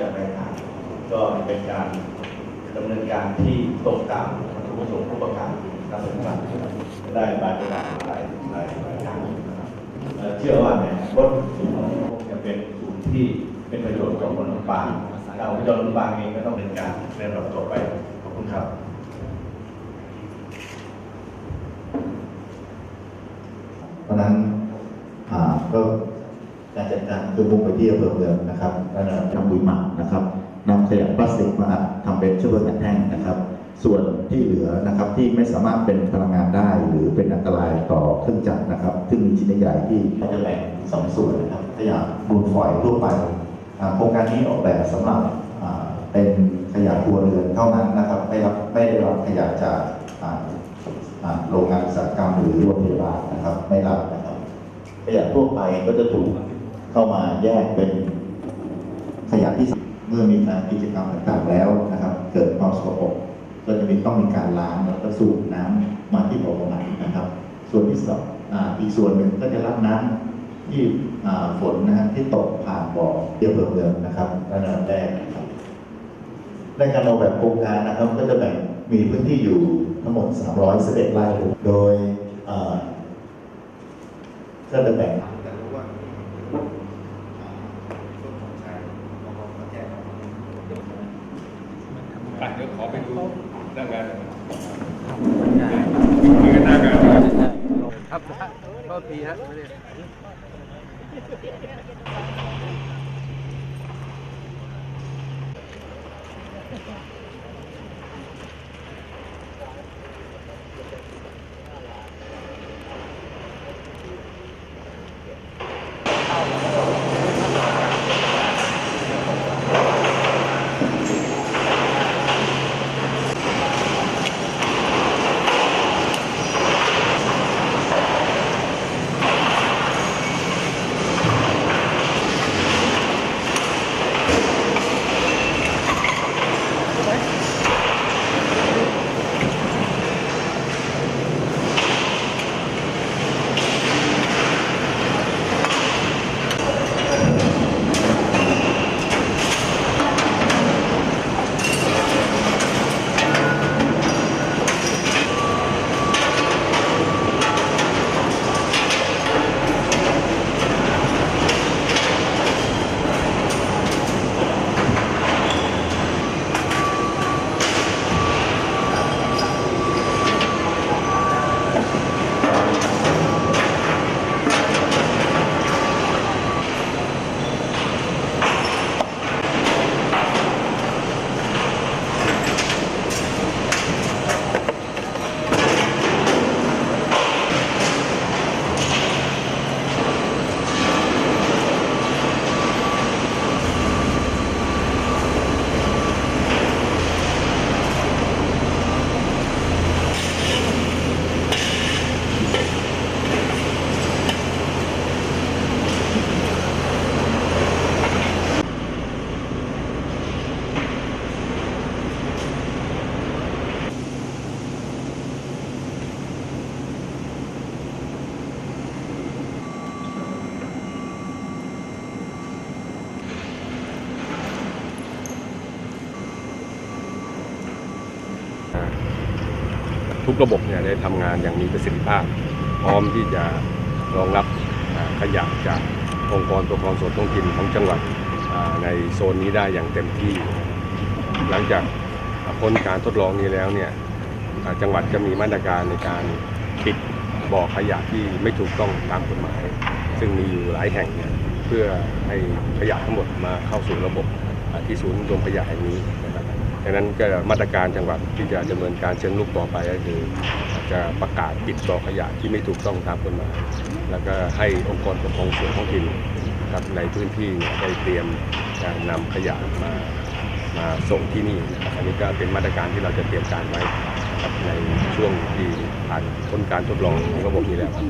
เป็นการดำเนินการที่ตรงตามวัตถุประสงค์ผู้ประกาศนักศึกษาได้บานหลายหลายหลายหลายครั้งนะครับและเชื่อว่าเนี่ยรถศูนย์ของคงจะเป็นศูนย์ที่เป็นประโยชน์ต่อคนลำปางเราคนลำปางเองก็ต้องเป็นการเรียนรับต่อไปขอบคุณครับ เพราะฉะนั้นอ่าก็ การจัดการคือมุ่งไปที่อำเภอเมืองนะครับทำบุยหมักนะครับนำขยะพลาสติกมาทำเป็นเชื้อเพลิงแท่งนะครับ ส่วนที่เหลือนะครับที่ไม่สามารถเป็นพลังงานได้ หรือเป็นอันตรายต่อเครื่องจักรนะครับ ซึ่งมีชิ้นใหญ่ที่เราจะแบ่งสองส่วนนะครับขยะมูลฝอยทั่วไปโครงการนี้ออกแบบสำหรับเป็นขยะครัวเรือนเท่านั้นนะครับไม่รับไม่ได้รับขยะจากโรงงานอุตสาหกรรมหรือโรงพยาบาลนะครับ ไม่รับนะครับขยะทั่วไปก็จะถูก เข้ามาแยกเป็นขยะที่เมื่อมีการกิจกรรมต่างๆแล้วนะครับ เกิดความสกปรกก็จะมีต้องมีการล้างแล้วก็สูบน้ำมาที่บ่อน้ำนะครับ ส่วนที่สองอีกส่วนหนึ่งก็จะรับน้ำที่ฝนนะฮะที่ตกผ่านบ่อเที่ยวเมืองนะครับระดับแรกนะครับในการออกแบบโครงการนะครับก็จะแบ่งมีพื้นที่อยู่ทั้งหมด311ไร่โดยก็จะแบ่ง แต่รู้ว่าต้นของชายมองมาแจ้ง ไปเดี๋ยวขอไปดูหน้างานหน่อยคุยกันหน้างานหน่อยครับโทษทีฮะ ทุกระบบเนี่ยได้ทำงานอย่างมีประสิทธิภาพ พร้อมที่จะรองรับขยะจากองค์กรปกครองส่วนท้องถิ่นของจังหวัดในโซนนี้ได้อย่างเต็มที่ หลังจากพ้นการทดลองนี้แล้วเนี่ยจังหวัดจะมีมาตรการในการปิดบ่อขยะที่ไม่ถูกต้องตามกฎหมาย ซึ่งมีอยู่หลายแห่งเนี่ยเพื่อให้ขยะทั้งหมดมาเข้าสู่ระบบที่ศูนย์รวมขยะแห่งนี้นะ ดังนั้นก็มาตรการจังหวัดที่จะดำเนินการเชิงลุกต่อไปก็คือ จะประกาศปิดบ่อขยะที่ไม่ถูกต้องตามกฎหมายแล้วก็ให้องค์กรปกครองส่วนท้องถิ่นครับในพื้นที่ได้เตรียมการนำขยะมามาส่งที่นี่นะครับอันนี้ก็เป็นมาตรการที่เราจะเตรียมการไว้ครับในช่วงที่ผ่านพ้นการทดลองของระบบนี้แล้วครับ